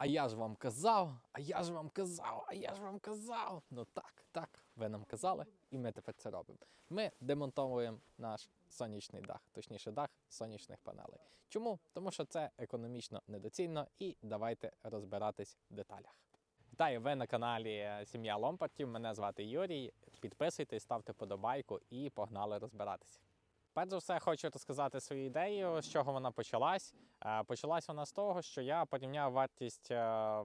А я ж вам казав, а я ж вам казав, а я ж вам казав. Ну так, так, ви нам казали, і ми тепер це робимо. Ми демонтовуємо наш сонячний дах, точніше, дах сонячних панелей. Чому? Тому що це економічно недоцільно, і давайте розбиратись в деталях. Вітаю, ви на каналі Сім'я Ломпартів. Мене звати Юрій. Підписуйтесь, ставте подобайку і погнали розбиратися. Перш за все, хочу розказати свою ідею, з чого вона почалась. Е, Почалась вона з того, що я порівняв вартість е,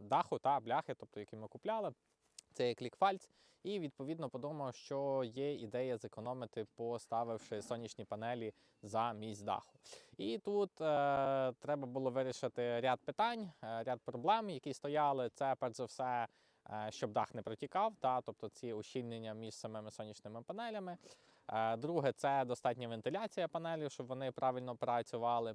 даху та бляхи, тобто які ми купляли. Це клікфальц, і відповідно подумав, що є ідея зекономити, поставивши сонячні панелі за місць даху. І тут е, треба було вирішити ряд питань, е, ряд проблем, які стояли. Це перш за все, е, щоб дах не протікав, та, тобто ці ущільнення між самими сонячними панелями. Е, Друге, це достатня вентиляція панелів, щоб вони правильно працювали.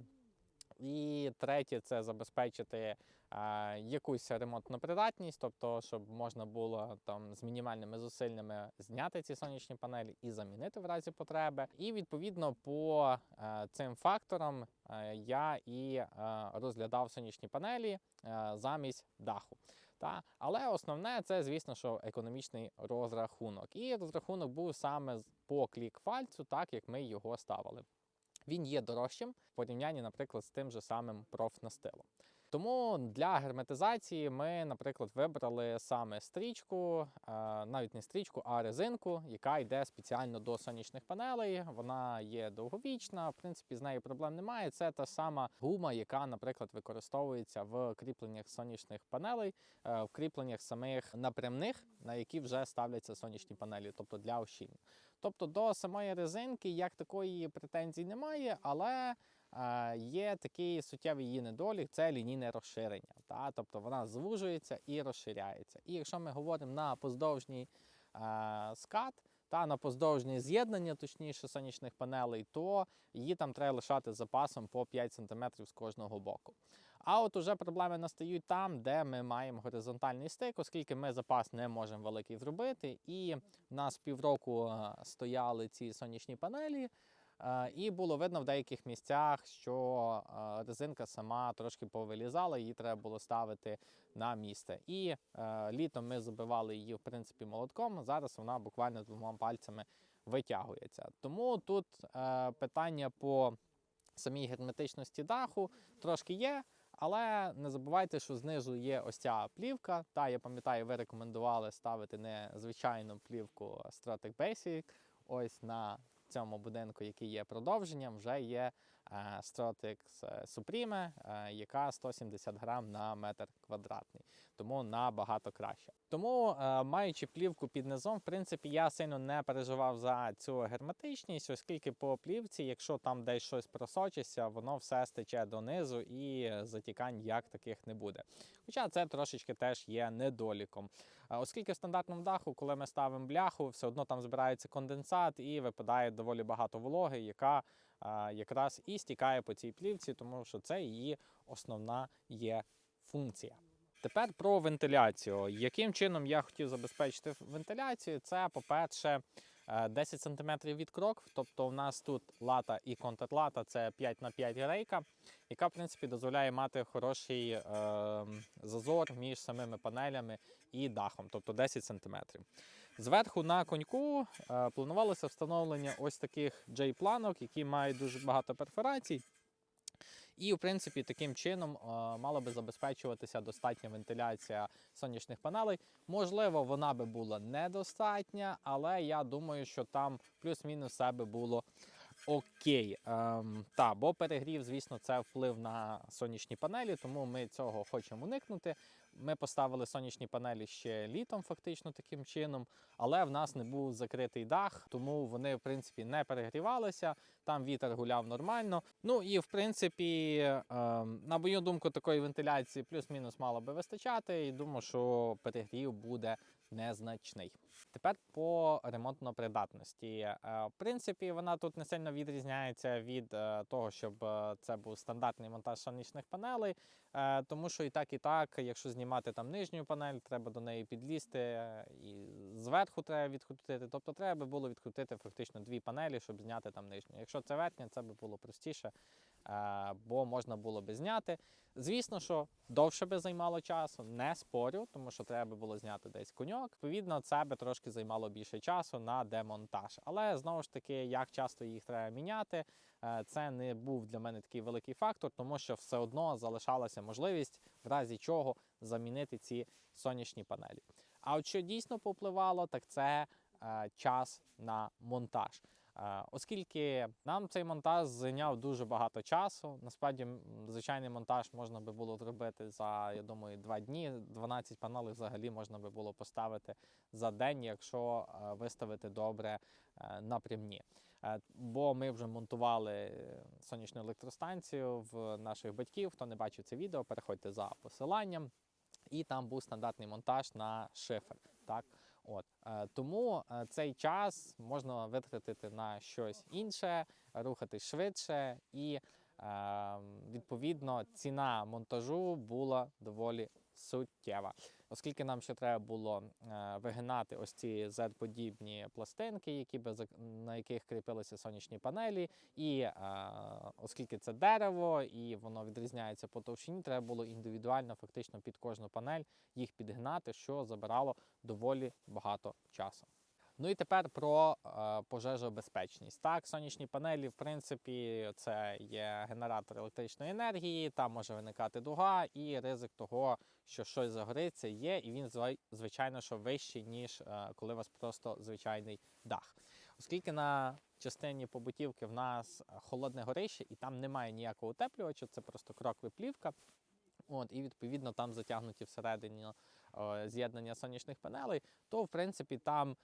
І третє це забезпечити е, якусь ремонтну придатність, тобто, щоб можна було там з мінімальними зусиллями зняти ці сонячні панелі і замінити в разі потреби. І відповідно по е, цим факторам е, я і е, розглядав сонячні панелі е, замість даху. Та? Але основне це, звісно, що економічний розрахунок. І розрахунок був саме по клікфальцу, так як ми його ставили. Він є дорожчим в порівнянні, наприклад, з тим же самим профнастилом. Тому для герметизації ми, наприклад, вибрали саме стрічку, е, навіть не стрічку, а резинку, яка йде спеціально до сонячних панелей. Вона є довговічна, в принципі, з нею проблем немає. Це та сама гума, яка, наприклад, використовується в кріпленнях сонячних панелей, е, в кріпленнях самих напрямних, на які вже ставляться сонячні панелі, тобто для ощіння. Тобто до самої резинки як такої претензій немає, але є такий суттєвий її недолік це лінійне розширення. Та? Тобто вона звужується і розширяється. І якщо ми говоримо на поздовжній скат, та на поздовжнє з'єднання, точніше, сонячних панелей, то її там треба лишати запасом по 5 см з кожного боку. А от уже проблеми настають там, де ми маємо горизонтальний стик, оскільки ми запас не можемо великий зробити. І в нас півроку стояли ці сонячні панелі. Е, І було видно в деяких місцях, що е, резинка сама трошки повилізала, її треба було ставити на місце. І е, літом ми забивали її в принципі молотком. Зараз вона буквально двома пальцями витягується. Тому тут питання по самій герметичності даху трошки є. Але не забувайте, що знизу є ось ця плівка. Та я пам'ятаю, ви рекомендували ставити не звичайну плівку Stratic Basic. Ось на цьому будинку, який є продовженням, вже є е, Supreme, е, яка 170 грам на метр квадратний, тому набагато краще. Тому, е, маючи плівку під низом, в принципі, я сильно не переживав за цю герметичність, оскільки по плівці, якщо там десь щось просочиться, воно все стече донизу і затікань як таких не буде. Хоча це трошечки теж є недоліком. Е, Оскільки в стандартному даху, коли ми ставимо бляху, все одно там збирається конденсат і випадає доволі багато вологи, яка е, якраз і стікає по цій плівці, тому що це її основна є функція. Тепер про вентиляцію. Яким чином я хотів забезпечити вентиляцію? Це, по-перше, е, 10 см від крок, тобто у нас тут лата і контрлата це 5 на 5 рейка, яка в принципі дозволяє мати хороший е, зазор між самими панелями і дахом, тобто 10 см. Зверху на коньку е, планувалося встановлення ось таких J-планок, які мають дуже багато перфорацій. І, в принципі, таким чином е, мала би забезпечуватися достатня вентиляція сонячних панелей. Можливо, вона би була недостатня, але я думаю, що там плюс-мінус все би було окей. Ем, та, бо перегрів, звісно, це вплив на сонячні панелі, тому ми цього хочемо уникнути. Ми поставили сонячні панелі ще літом, фактично таким чином, але в нас не був закритий дах, тому вони, в принципі, не перегрівалися. Там вітер гуляв нормально. Ну і в принципі, ем, на мою думку, такої вентиляції плюс-мінус мало би вистачати. І думаю, що перегрів буде незначний. Тепер по ремонтно-придатності. Е, В принципі, вона тут не сильно відрізняється від е, того, щоб е, це був стандартний монтаж сонячних панелей. Тому що і так, і так, якщо знімати там нижню панель, треба до неї підлізти, і зверху треба відкрутити. Тобто треба було відкрутити фактично дві панелі, щоб зняти там нижню. Якщо це верхня, це би було простіше, бо можна було би зняти. Звісно, що довше би займало часу, не спорю, тому що треба було зняти десь коньок. Відповідно, це би трошки займало більше часу на демонтаж. Але знову ж таки, як часто їх треба міняти, е, це не був для мене такий великий фактор, тому що все одно залишалася можливість, в разі чого замінити ці сонячні панелі. А от що дійсно попливало, так це е, час на монтаж. Е, Оскільки нам цей монтаж зайняв дуже багато часу. Насправді, звичайний монтаж можна би було зробити за, я думаю, два дні. 12 панелей взагалі можна би було поставити за день, якщо е, виставити добре е, напрямні. Бо ми вже монтували сонячну електростанцію в наших батьків. Хто не бачив це відео, переходьте за посиланням. І там був стандартний монтаж на шифер. Так, от. Е, тому е, цей час можна витратити на щось інше, рухатись швидше, і е, відповідно ціна монтажу була доволі суттєва. Оскільки нам ще треба було е, вигинати ось ці Z-подібні пластинки, які би на яких кріпилися сонячні панелі, і е, оскільки це дерево і воно відрізняється по товщині, треба було індивідуально, фактично під кожну панель їх підгнати, що забирало доволі багато часу. Ну і тепер про е, пожежобезпечність. Так, сонячні панелі, в принципі, це є генератор електричної енергії, там може виникати дуга, і ризик того, що щось загориться, є, і він звичайно що вищий, ніж е, коли у вас просто звичайний дах. Оскільки на частині побутівки в нас холодне горище, і там немає ніякого утеплювача, це просто крокви плівка. От, і відповідно там затягнуті всередині з'єднання сонячних панелей, то в принципі там е,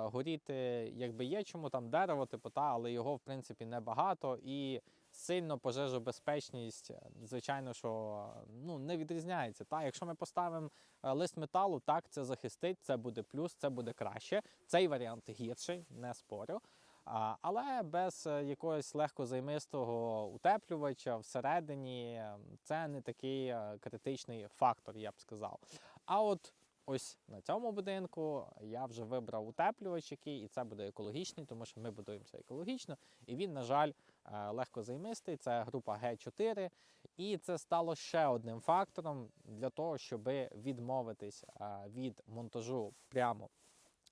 горіти якби є чому там дерево, типу та, але його в принципі небагато і сильно пожежобезпечність, е, звичайно, що ну не відрізняється. Та, якщо ми поставимо е, лист металу, так це захистить, це буде плюс, це буде краще. Цей варіант гірший, не спорю. Але без е, якогось легкозаймистого утеплювача всередині е, це не такий е, критичний фактор, я б сказав. А от ось на цьому будинку я вже вибрав утеплювач, який, і це буде екологічний, тому що ми будуємося екологічно. І він, на жаль, е, легкозаймистий. Це група Г4. І це стало ще одним фактором для того, щоб відмовитись від монтажу прямо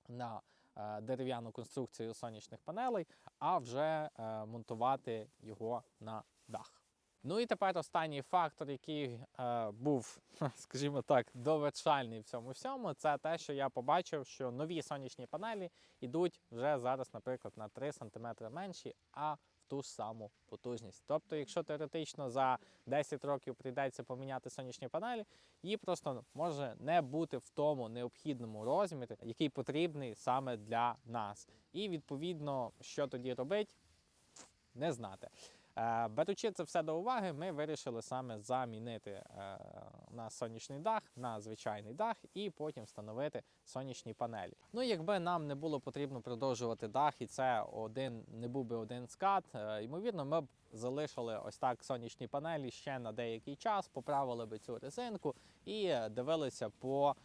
на дерев'яну конструкцію сонячних панелей, а вже е, монтувати його на дах. Ну і тепер останній фактор, який е, був, скажімо так, довершальний в цьому всьому, це те, що я побачив, що нові сонячні панелі йдуть вже зараз, наприклад, на 3 см менші, а ту саму потужність. Тобто, якщо теоретично за 10 років прийдеться поміняти сонячні панелі, її просто може не бути в тому необхідному розмірі, який потрібний саме для нас. І відповідно, що тоді робить, не знати. Е, Беручи це все до уваги, ми вирішили саме замінити е, на сонячний дах на звичайний дах і потім встановити сонячні панелі. Ну, якби нам не було потрібно продовжувати дах, і це один не був би один скат, е, ймовірно, ми б залишили ось так сонячні панелі ще на деякий час, поправили би цю резинку і дивилися по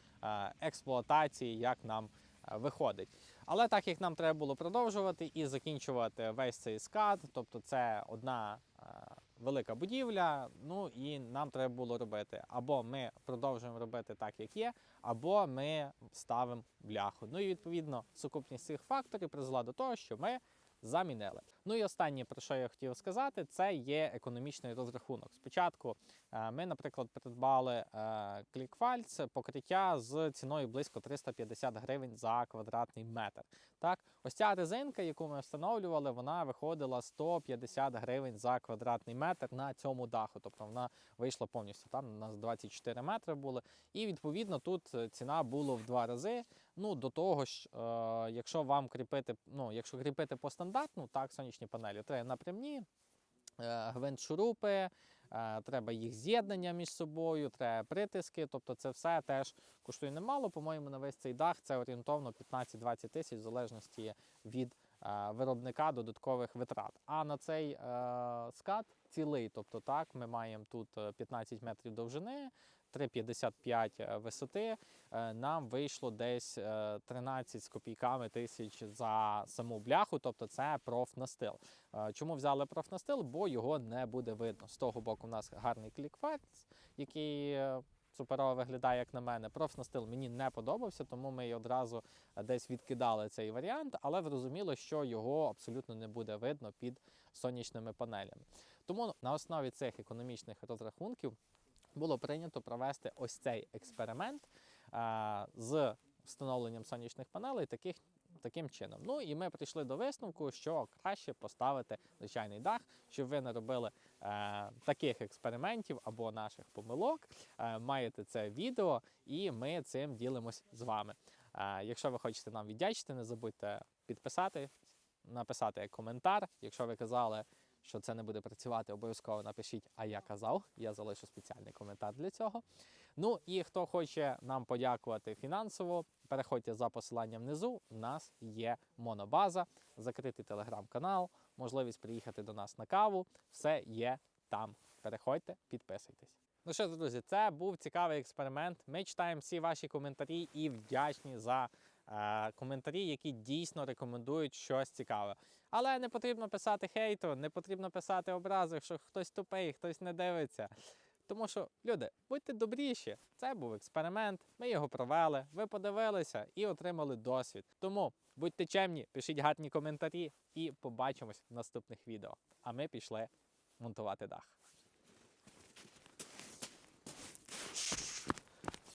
експлуатації, як нам виходить. Але так як нам треба було продовжувати і закінчувати весь цей скат, тобто це одна е, велика будівля, ну і нам треба було робити або ми продовжуємо робити так, як є, або ми ставимо бляху. Ну і відповідно сукупність цих факторів призвела до того, що ми замінили. Ну і останнє, про що я хотів сказати, це є економічний розрахунок. Спочатку е, ми, наприклад, придбали е, ClickFiles покриття з ціною близько 350 гривень за квадратний метр. Так, ось ця резинка, яку ми встановлювали, вона виходила 150 гривень за квадратний метр на цьому даху. Тобто вона вийшла повністю. Там у нас 24 метри були. І відповідно тут е, ціна була в два рази. Ну до того ж, е, якщо вам кріпити, ну якщо кріпити по стандартну, так сонячні панелі, треба напрямні. е, Гвинт шурупи, е, треба їх з'єднання між собою, треба притиски. Тобто це все теж коштує немало. По-моєму, на весь цей дах це орієнтовно 15-20 тисяч в залежності від виробника додаткових витрат. А на цей е, скат цілий, тобто так, ми маємо тут е, 15 метрів довжини, 3,55 висоти. Е, Нам вийшло десь е, 13 з копійками тисяч за саму бляху, тобто це профнастил. Е, Чому взяли профнастил? Бо його не буде видно. З того боку, у нас гарний клікфекс, який е, суперово виглядає, як на мене. Профнастил мені не подобався, тому ми одразу е, десь відкидали цей варіант, але зрозуміло, що його абсолютно не буде видно під сонячними панелями. Тому на основі цих економічних розрахунків було прийнято провести ось цей експеримент е, з встановленням сонячних панелей таких. Таким чином. Ну і ми прийшли до висновку, що краще поставити звичайний дах, щоб ви не робили е, таких експериментів або наших помилок. Е, маєте це відео, і ми цим ділимось з вами. Е, якщо ви хочете нам віддячити, не забудьте підписати, написати коментар. Якщо ви казали, що це не буде працювати, обов'язково напишіть, а я казав. Я залишу спеціальний коментар для цього. Ну і хто хоче нам подякувати фінансово, переходьте за посиланням внизу. У нас є монобаза, закритий телеграм-канал, можливість приїхати до нас на каву. Все є там. Переходьте, підписуйтесь. Ну що друзі, це був цікавий експеримент. Ми читаємо всі ваші коментарі і вдячні за е, коментарі, які дійсно рекомендують щось цікаве. Але не потрібно писати хейту, не потрібно писати образи, що хтось тупий, хтось не дивиться. Тому що, люди, будьте добріші. Це був експеримент. Ми його провели, ви подивилися і отримали досвід. Тому будьте чемні, пишіть гарні коментарі і побачимось в наступних відео. А ми пішли монтувати дах.